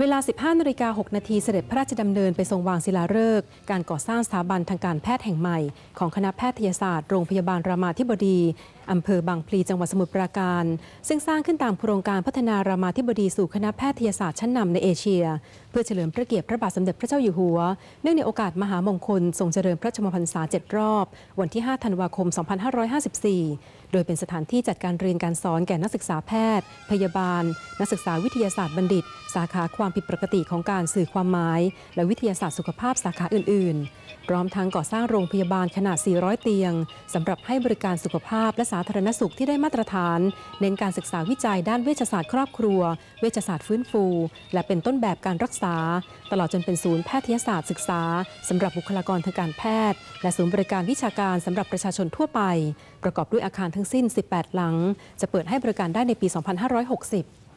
เวลา 15นาฬิกา6นาทีเสด็จพระราชดำเนินไปทรงวางศิลาฤกษ์การก่อสร้างสถาบันทางการแพทย์แห่งใหม่ ของคณะแพทยศาสตร์โรงพยาบาลรามาธิบดีอำเภอบางพลีจังหวัดสมุทรปราการ ซึ่งสร้างขึ้นตามโครงการพัฒนารามาธิบดีสู่คณะแพทยศาสตร์ชั้นนำในเอเชีย เพื่อเฉลิมพระเกียรติพระบาทสมเด็จพระเจ้าอยู่หัว เนื่องในโอกาสมหามงคลทรงเจริญพระชมพรรษา7รอบ วันที่ 5 ธันวาคม 2554 โดยเป็นสถานที่จัดการเรียนการสอนแก่นักศึกษาแพทย์ พยาบาล นักศึกษาวิทยาศาสตร์บัณฑิต สาขาความผิดปกติของการสื่อความหมาย และวิทยาศาสตร์สุขภาพสาขาอื่น ๆ พร้อมทั้งก่อสร้างโรงพยาบาลขนาด 400 เตียงสำหรับให้บริการสุขภาพและสาธารณสุขที่ได้มาตรฐาน เน้นการศึกษาวิจัยด้านเวชศาสตร์ครอบครัว เวชศาสตร์ฟื้นฟู และเป็นต้นแบบการรักษา ตลอดจนเป็นศูนย์แพทยศาสตร์ศึกษาสำหรับบุคลากรทางการแพทย์ และศูนย์บริการวิชาการสำหรับประชาชนทั่วไป ประกอบด้วยอาคารทั้งสิ้น 18 หลัง จะเปิดให้บริการได้ในปี 2560